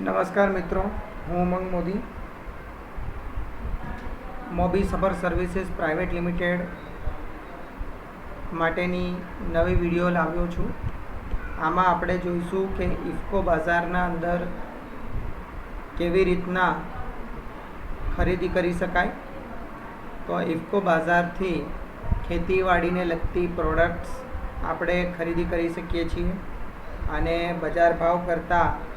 નમસ્કાર મિત્રો, હું Umang Modi. Mobi Safar services private limited માટેની નવી વીડિયો લાવ્યો છું. આમાં આપણે જોઈશું કે ઇફકો બજારના અંદર કેવી રીતના ખરીદી કરી શકાય. તો ઇફકો બજારથી ખેતીવાડીને લગતી પ્રોડક્ટ્સ આપણે ખરીદી કરી શકીએ છીએ. અને બજાર ભાવ કરતાં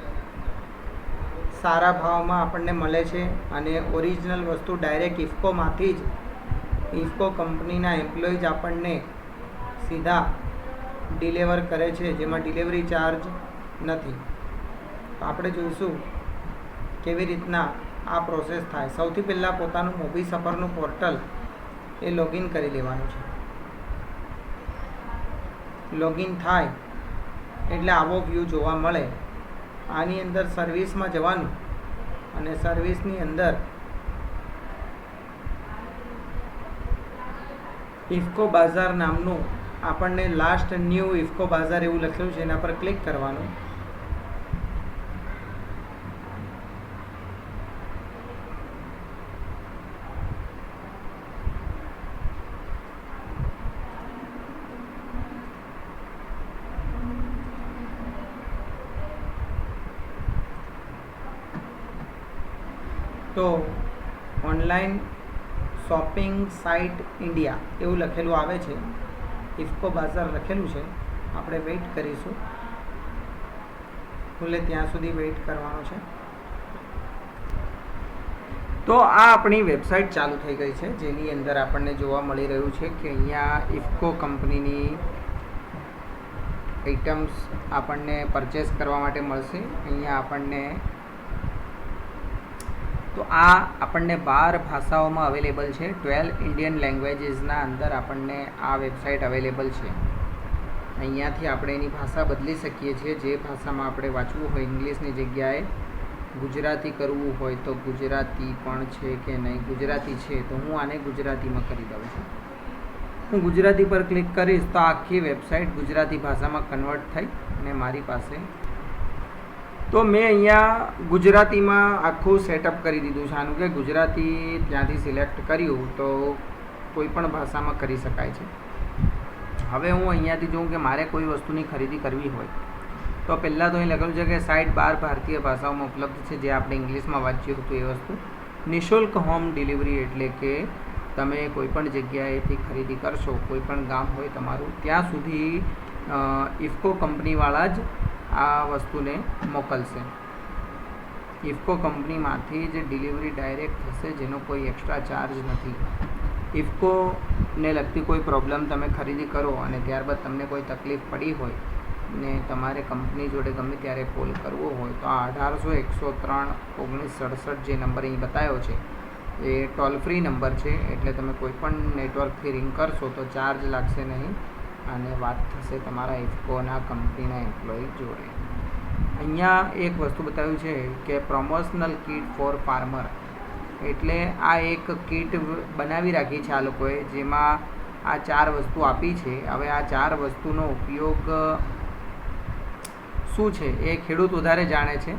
સારા ભાવમાં આપણને મળે છે અને ઓરિજિનલ વસ્તુ ડાયરેક્ટ ઇફકોમાંથી જ, ઇફકો કંપનીના એમ્પ્લોઈઝ આપણને સીધા ડિલેવર કરે છે, જેમાં ડિલિવરી ચાર્જ નથી. તો આપણે જોઈશું કેવી રીતના આ પ્રોસેસ થાય. સૌથી પહેલાં પોતાનું મોબી સફરનું પોર્ટલ એ લોગિન કરી લેવાનું છે. લોગિન થાય એટલે આવો વ્યૂ જોવા મળે. આની અંદર સર્વિસમાં જવાનું અને સર્વિસની અંદર ઇફકો બાઝાર નામનું આપણને લાસ્ટ ન્યૂ ઇફકો બાઝાર એવું લખેલું છે, એના પર ક્લિક કરવાનું. તો ઓનલાઈન શોપિંગ સાઇટ ઇન્ડિયા એવું લખેલું આવે છે. ઇફકો બાઝાર લખેલું છે. આપણે વેઇટ કરીશું. ખુલે ત્યાં સુધી વેઇટ કરવાનો છે. તો આ આપણી વેબસાઇટ ચાલુ થઈ ગઈ છે. જેની અંદર આપણને જોવા મળી રહ્યું છે કે અહીંયા ઇફકો કંપનીની આઇટમ્સ આપણને પરચેસ કરવા માટે મળશે. અહીંયા આપણને તો આ આપણને બાર ભાષાઓમાં અવેલેબલ છે. ટ્વેલ્વ ઇન્ડિયન લેંગ્વેજીસના અંદર આપણને આ વેબસાઇટ અવેલેબલ છે. અહીંયાથી આપણે એની ભાષા બદલી શકીએ છીએ. જે ભાષામાં આપણે વાંચવું હોય, ઇંગ્લિશની જગ્યાએ ગુજરાતી કરવું હોય, તો ગુજરાતી પણ છે કે નહીં? ગુજરાતી છે તો હું આને ગુજરાતીમાં કરી દઉં છું. હું ગુજરાતી પર ક્લિક કરીશ તો આખી વેબસાઇટ ગુજરાતી ભાષામાં કન્વર્ટ થઈ અને મારી પાસે તો મેં અહીંયા ગુજરાતીમાં આખું સેટઅપ કરી દીધું છે. આનું કે ગુજરાતી ત્યાંથી સિલેક્ટ કર્યું તો કોઈ પણ ભાષામાં કરી શકાય છે. હવે હું અહીંયાથી જોઉં કે મારે કોઈ વસ્તુની ખરીદી કરવી હોય, તો પહેલાં તો અહીં લખેલું છે કે સાઈટ બાર ભારતીય ભાષાઓમાં ઉપલબ્ધ છે, જે આપણે ઇંગ્લિશમાં વાંચ્યું હતું એ વસ્તુ. નિઃશુલ્ક હોમ ડિલિવરી એટલે કે તમે કોઈપણ જગ્યાએથી ખરીદી કરશો, કોઈ પણ ગામ હોય તમારું, ત્યાં સુધી ઇફકો કંપનીવાળા જ આ વસ્તુને મોકલશે. ઇફકો કંપનીમાંથી જ ડિલિવરી ડાયરેક્ટ થશે, જેનો કોઈ એક્સ્ટ્રા ચાર્જ નથી. ઇફકોને લગતી કોઈ પ્રોબ્લેમ તમે ખરીદી કરો અને ત્યારબાદ તમને કોઈ તકલીફ પડી હોય ને તમારે કંપની જોડે ગમે ત્યારે કોલ કરવો હોય, તો આ અઢારસો એકસો ત્રણ ઓગણીસ સડસઠ જે નંબર અહીં બતાવ્યો છે, એ ટોલ ફ્રી નંબર છે. એટલે તમે કોઈ પણ નેટવર્કથી રિંગ કરશો તો ચાર્જ લાગશે નહીં. અને વાત થશે તમારા ઇફકોના કંપનીના એમ્પ્લોય જોડે. અહીંયા એક વસ્તુ બતાવ્યું છે કે પ્રમોશનલ કીટ ફોર ફાર્મર એટલે આ એક કીટ બનાવી રાખી છે આ લોકોએ, જેમાં આ ચાર વસ્તુ આપી છે. હવે આ ચાર વસ્તુનો ઉપયોગ શું છે એ ખેડૂત વધારે જાણે છે.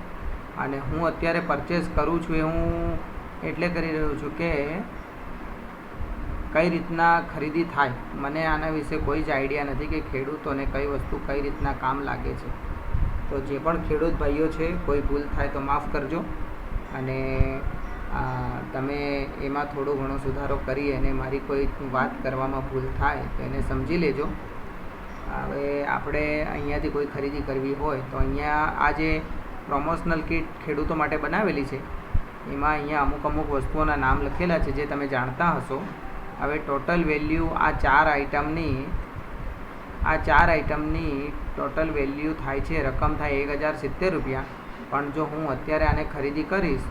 અને હું અત્યારે પરચેસ કરું છું એ હું એટલે કરી રહ્યો છું કે કઈ રીતના ખરીદી થાય? મને આના વિશે કોઈ જ આઈડિયા નથી કે ખેડૂતોને કઈ વસ્તુ કઈ રીતના કામ લાગે છે. તો જે પણ ખેડૂત ભાઈઓ છે, કોઈ ભૂલ થાય તો માફ કરજો. અને તમે એમાં થોડો ઘણો સુધારો કરી અને મારી કોઈ વાત કરવામાં ભૂલ થાય તો એને સમજી લેજો. હવે આપણે અહીંયાથી કોઈ ખરીદી કરવી હોય તો અહીંયા આ જે પ્રમોશનલ કિટ ખેડૂતો માટે બનાવેલી છે, એમાં અહીંયા અમુક અમુક વસ્તુઓના નામ લખેલા છે જે તમે જાણતા હશો. હવે ટોટલ વેલ્યુ આ ચાર આઇટમની આ ચાર આઇટમની ટોટલ વેલ્યુ થાય છે, રકમ થાય એક હજાર સિત્તેર રૂપિયા. પણ જો હું અત્યારે આને ખરીદી કરીશ,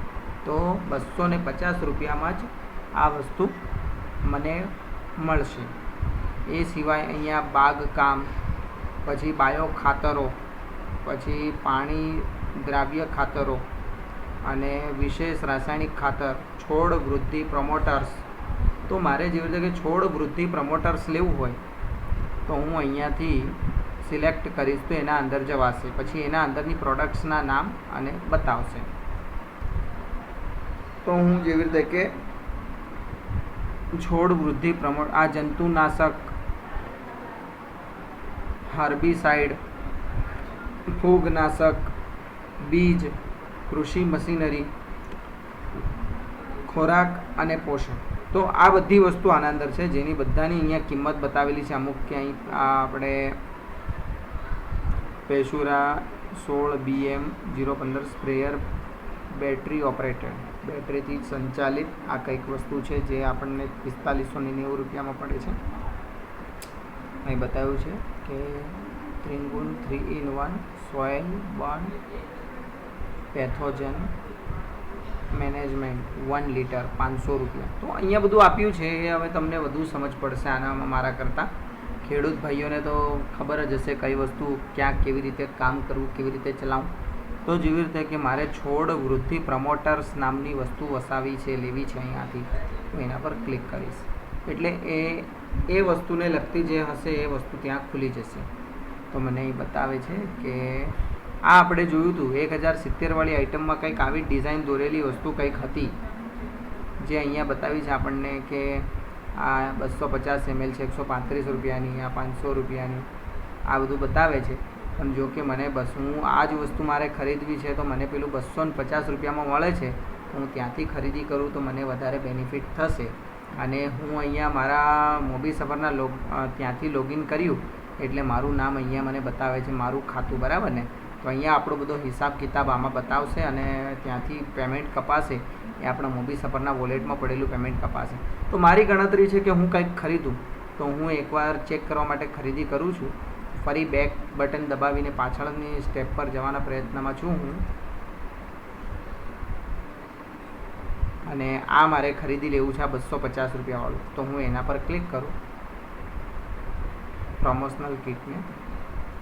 તો બસો ને પચાસ રૂપિયામાં જ આ વસ્તુ મને મળશે. એ સિવાય અહીંયા બાગકામ પછી બાયો ખાતરો, પછી પાણી દ્રાવ્ય ખાતરો, અને વિશેષ રાસાયણિક ખાતર, છોડ વૃદ્ધિ પ્રમોટર્સ તો મારે જેવી રીતે કે છોડ વૃદ્ધિ પ્રમોટર્સ લેવું હોય, તો હું અહીંયાથી સિલેક્ટ કરીશ તો એના અંદર જવાશે. પછી એના અંદરની પ્રોડક્ટ્સના નામ અને બતાવશે. તો હું જેવી રીતે કે છોડ વૃદ્ધિ પ્રમોટ આ જંતુનાશક, હાર્બીસાઇડ, ફૂગનાશક, બીજ, કૃષિ મશીનરી, ખોરાક અને પોષણ. તો આ બધી વસ્તુ આના અંદર છે, જેની બધાની અહીંયા કિંમત બતાવેલી છે. અમુક ક્યાંય આ આપણે પેશુરા સોળ બીએમ જીરો પંદર સ્પ્રેયર બેટરી ઓપરેટેડ. બેટરીથી સંચાલિત આ કંઈક વસ્તુ છે, જે આપણને પિસ્તાલીસો ને નેવું રૂપિયામાં પડે છે. અહીં બતાવ્યું છે કે ત્રિંગુણ three in one soil one, pathogen management one litre પાંચસો રૂપિયા. તો અહીંયા બધું આપ્યું છે, એ હવે તમને વધુ સમજ પડશે આનામાં મારા કરતાં. ખેડૂત ભાઈઓને તો ખબર જ હશે કઈ વસ્તુ ક્યાં કેવી રીતે કામ કરવું, કેવી રીતે ચલાવવું. તો જેવી રીતે કે મારે છોડ વૃદ્ધિ પ્રમોટર્સ નામની વસ્તુ વસાવી છે, લેવી છે અહીંયાથી, હું એના પર ક્લિક કરીશ. એટલે એ એ વસ્તુને લગતી જે હશે એ વસ્તુ ત્યાં ખુલી જશે. તો મને અહીં બતાવે છે કે આ આપણે જોયું હતું, એક હજાર સિત્તેરવાળી આઇટમમાં કંઈક આવી ડિઝાઇન દોરેલી વસ્તુ કંઈક હતી. જે અહીંયા બતાવી છે આપણને કે આ બસો પચાસ એમએલ છે, એકસો પાંત્રીસ રૂપિયાની, આ પાંચસો રૂપિયાની, આ બધું બતાવે છે. પણ જો કે મને બસ, હું આ જ વસ્તુ મારે ખરીદવી છે, તો મને પેલું બસો ને પચાસ રૂપિયામાં મળે છે હું ત્યાંથી ખરીદી કરું, તો મને વધારે બેનિફિટ થશે. અને હું અહીંયા મારા મોબી સફરના લોગ ત્યાંથી લોગિન કર્યું, એટલે મારું નામ અહીંયા મને બતાવે છે, મારું ખાતું, બરાબર ને? તો અહીંયા આપણો બધો હિસાબ કિતાબ આમાં બતાવશે અને ત્યાંથી પેમેન્ટ કપાશે એ આપણા મોબી સફરના વોલેટમાં પડેલું પેમેન્ટ કપાશે. તો મારી ગણતરી છે કે હું કંઈક ખરીદું, તો હું એકવાર ચેક કરવા માટે ખરીદી કરું છું. ફરી બેક બટન દબાવીને પાછળની સ્ટેપ પર જવાના પ્રયત્નમાં છું હું. અને આ મારે ખરીદી લેવું છે આ બસો પચાસ રૂપિયાવાળું. તો હું એના પર ક્લિક કરું. પ્રમોશનલ કિટને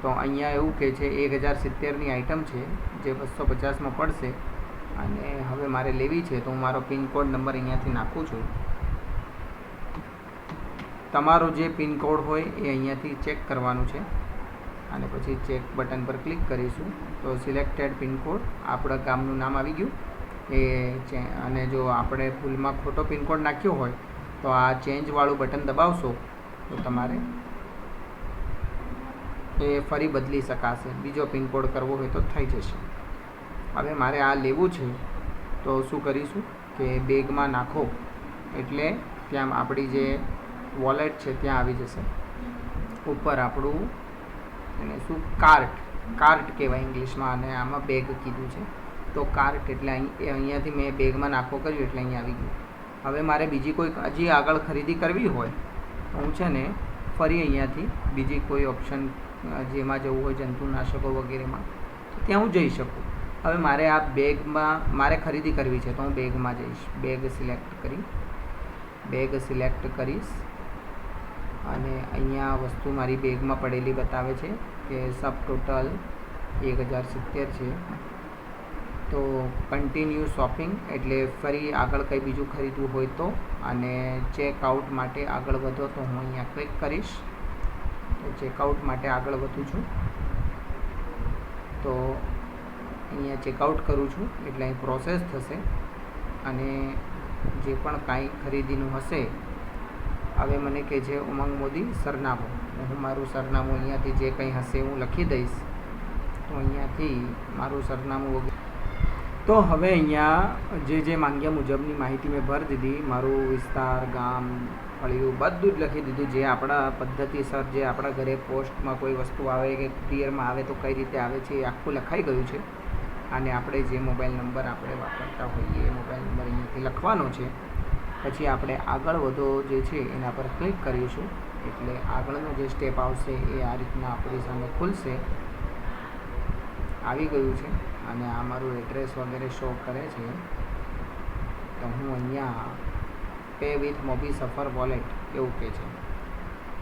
તો અહીંયા એવું કે છે, એક હજાર સિત્તેરની આઇટમ છે, જે બસો પચાસમાં પડશે. અને હવે મારે લેવી છે, તો હું મારો પિનકોડ નંબર અહીંયાથી નાખું છું. તમારો જે પિનકોડ હોય એ અહીંયાથી ચેક કરવાનું છે. અને પછી ચેક બટન પર ક્લિક કરીશું. તો સિલેક્ટેડ પિનકોડ આપણા ગામનું નામ આવી ગયું. એ ચે, અને જો આપણે ભૂલમાં ખોટો પિનકોડ નાખ્યો હોય, તો આ ચેન્જવાળું બટન દબાવશો, તો તમારે એ ફરી બદલી શકાશે. બીજો પિનકોડ કરવો હોય તો થઈ જશે. હવે મારે આ લેવું છે, તો શું કરીશું કે બેગમાં નાખો. એટલે ત્યાં આપણી જે વોલેટ છે ત્યાં આવી જશે. ઉપર આપણું એને શું? કાર્ટ. કાર્ટ કહેવાય ઇંગ્લિશમાં, અને આમાં બેગ કીધું છે. તો કાર્ટ એટલે અહીં અહીંયાથી મેં બેગમાં નાખો કર્યું એટલે અહીંયા આવી ગયું. હવે મારે બીજી કોઈ, હજી આગળ ખરીદી કરવી હોય, તો હું છે ને ફરી અહીંયાથી બીજી કોઈ ઓપ્શન જેમાં જવું હોય જંતુનાશકો વગેરેમાં, તો ત્યાં હું જઈ શકું. હવે મારે આ બેગમાં, મારે ખરીદી કરવી છે, તો હું બેગમાં જઈશ. બેગ સિલેક્ટ કરી, બેગ સિલેક્ટ કરીશ. અને અહીંયા વસ્તુ મારી બેગમાં પડેલી બતાવે છે કે સબ ટોટલ એક હજાર સિત્તેર છે. તો કન્ટિન્યુ શોપિંગ એટલે ફરી આગળ કંઈ બીજું ખરીદવું હોય તો, અને ચેકઆઉટ માટે આગળ વધો તો હું અહીંયા ક્લિક કરીશ. ચેકઆઉટ માટે આગળ વધું છું. તો અહીંયા ચેકઆઉટ કરું છું, એટલે અહીં પ્રોસેસ થશે. અને જે પણ કાંઈ ખરીદીનું હશે, હવે મને કે છે, ઉમંગ મોદી, સરનામું. હું મારું સરનામું અહીંયાથી જે કંઈ હશે હું લખી દઈશ. તો અહીંયાથી મારું સરનામું તો હવે અહીંયા જે જે માંગ્યા મુજબની માહિતી મેં ભરી દીધી. મારું વિસ્તાર, ગામ ફળિયું બધું જ લખી દીધું. જે આપણા પદ્ધતિસર, જે આપણા ઘરે પોસ્ટમાં કોઈ વસ્તુ આવે કે કુરિયરમાં આવે તો કઈ રીતે આવે છે એ આખું લખાઈ ગયું છે. અને આપણે જે મોબાઈલ નંબર આપણે વાપરતા હોઈએ, એ મોબાઈલ નંબર અહીંયાથી લખવાનો છે. પછી આપણે આગળ વધો જે છે એના પર ક્લિક કરીશું. એટલે આગળનો જે સ્ટેપ આવશે એ આ રીતના આપણી સામે ખુલશે. આવી ગયું છે. અને આ મારું એડ્રેસ વગેરે શો કરે છે. તો હું અહીંયા pay with Mobi Safar wallet એવું કહે છે.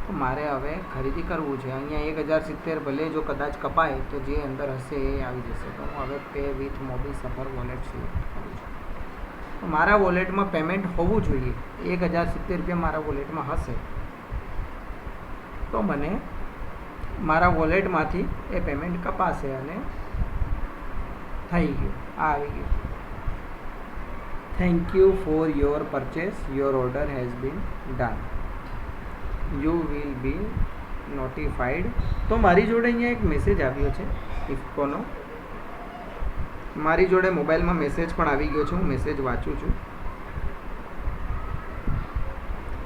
તો મારે હવે ખરીદી કરવું છે. અહીંયા એક હજાર સિત્તેર ભલે જો કદાચ કપાય, તો જે અંદર હશે એ આવી જશે. તો હું હવે pay with Mobi Safar wallet select કરું છું. તો મારા વોલેટમાં પેમેન્ટ હોવું જોઈએ. એક હજાર સિત્તેર રૂપિયા મારા વોલેટમાં હશે. તો મને મારા વોલેટમાંથી એ પેમેન્ટ કપાશે અને થઈ ગયું. આ આવી ગયું. Thank you for your purchase your order has been done you will be notified તો મારી જોડે અહીંયા એક મેસેજ આવ્યો છે, ઇફકોનો. મારી જોડે મોબાઈલમાં મેસેજ પણ આવી ગયો છે, હું મેસેજ વાંચું છું.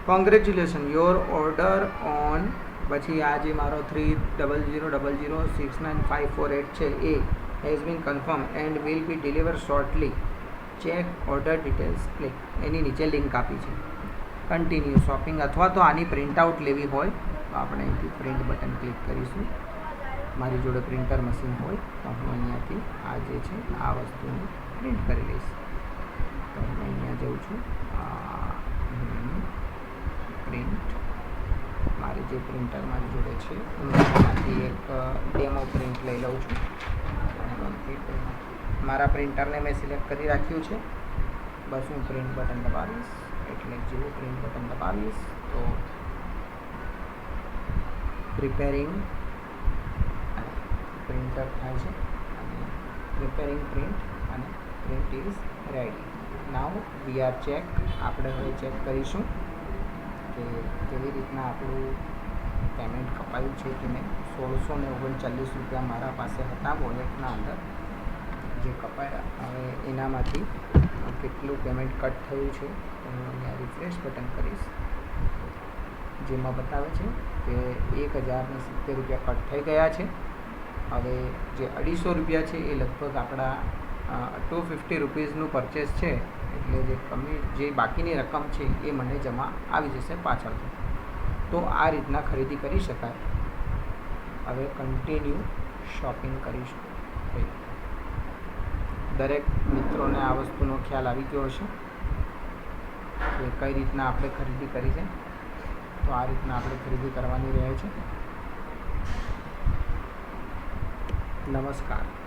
કોંગ્રેચ્યુલેશન યોર ઓર્ડર ઓન પછી આ જે મારો three double zero double zero six nine five four eight છે, એ has been confirm and will be deliver shortly check order details click. એની નીચે લિંક આપી છે. કન્ટિન્યુ શોપિંગ અથવા તો આની પ્રિન્ટ આઉટ લેવી હોય, તો આપણે અહીંથી પ્રિન્ટ બટન ક્લિક કરીશું. મારી જોડે પ્રિન્ટર મશીન હોય, તો હું અહીંયાથી આ જે છે, આ વસ્તુને પ્રિન્ટ કરી લઈશ. તો હું અહીંયા જઉં છું. પ્રિન્ટ મારી જે પ્રિન્ટર મારી જોડે છે હું એક ડેમો પ્રિન્ટ લઈ લઉં છું. મારા પ્રિન્ટરને મેં સિલેક્ટ કરી રાખ્યું છે. બસ હું પ્રિન્ટ બટન દબાવીશ. એટલે જેવું પ્રિન્ટ બટન દબાવીશ. તો પ્રિપેરિંગ પ્રિન્ટર થાય છે. અને પ્રિપેરિંગ પ્રિન્ટ અને print is ready. Now we are check. આપણે હવે ચેક કરીશું કે કેવી રીતના આપણું પેમેન્ટ કપાયું છે કે નહીં. સોળસો ને ઓગણચાલીસ રૂપિયા મારા પાસે હતા વોલેટના અંદર. જે કપાયા, હવે એનામાંથી કેટલું પેમેન્ટ કટ થયું છે, તો હું અહીંયા રિફ્રેશ બટન કરીશ. જેમાં બતાવે છે કે એક હજારને સિત્તેર રૂપિયા કટ થઈ ગયા છે. હવે જે અઢીસો રૂપિયા છે એ લગભગ આપણા ટુ ફિફ્ટી રૂપીઝનું પરચેસ છે, એટલે જે કમી, જે બાકીની રકમ છે એ મને જમા આવી જશે પાછળથી. તો આ રીતના ખરીદી કરી શકાય. હવે કન્ટિન્યુ શોપિંગ કરીશું. દરેક મિત્રોને આ વસ્તુનો ખ્યાલ આવી ગયો હશે કે કઈ રીતના આપણે ખરીદી કરી છે. તો આ રીતના આપણે ખરીદી કરવાની રહે છે. નમસ્કાર.